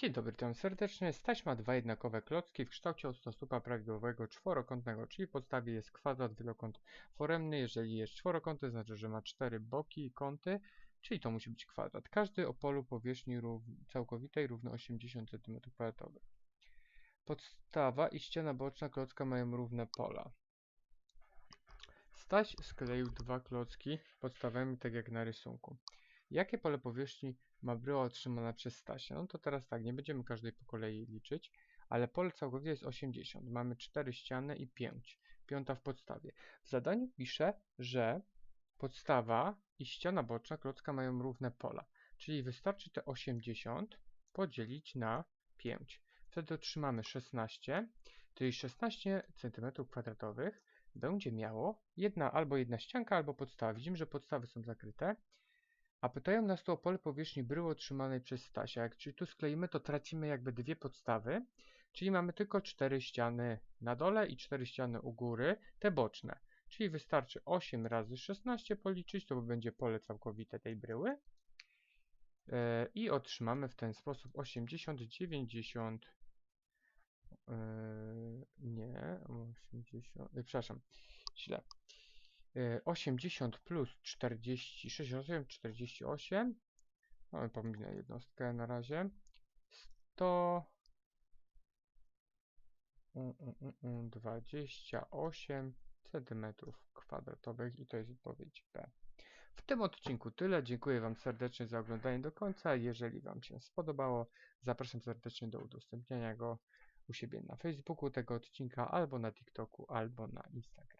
Dzień dobry, witam serdecznie. Staś ma dwa jednakowe klocki w kształcie ostosupa prawidłowego czworokątnego, czyli w podstawie jest kwadrat, wielokąt foremny. Jeżeli jest czworokąt, to znaczy, że ma cztery boki i kąty, czyli to musi być kwadrat. Każdy o polu powierzchni rów całkowitej równy 80 cm2. Podstawa i ściana boczna klocka mają równe pola. Staś skleił dwa klocki podstawami, tak jak na rysunku. Jakie pole powierzchni ma bryła otrzymana przez Stasia? No to teraz tak, nie będziemy każdej po kolei liczyć, ale pole całkowite jest 80. Mamy 4 ściany i 5. Piąta w podstawie. W zadaniu pisze, że podstawa i ściana boczna klocka mają równe pola. Czyli wystarczy te 80 podzielić na 5. Wtedy otrzymamy 16, czyli 16 cm2 będzie miało jedna albo jedna ścianka, albo podstawa. Widzimy, że podstawy są zakryte. A pytają nas tu o pole powierzchni bryły otrzymanej przez Stasia. Jak czyli tu skleimy, to tracimy jakby dwie podstawy, czyli mamy tylko cztery ściany na dole i cztery ściany u góry, te boczne. Czyli wystarczy 8 razy 16 policzyć, to będzie pole całkowite tej bryły. E, I otrzymamy w ten sposób 80, 90, e, nie, 80, e, przepraszam, źle. Y, 80 plus 46, rozumiem 48. Mamy pominę jednostkę na razie. 100. mm, mm, mm, mm, 28 centymetrów kwadratowych i to jest odpowiedź B. W tym odcinku tyle. Dziękuję Wam serdecznie za oglądanie do końca. Jeżeli Wam się spodobało, zapraszam serdecznie do udostępniania go u siebie na Facebooku tego odcinka, albo na TikToku, albo na Instagramie.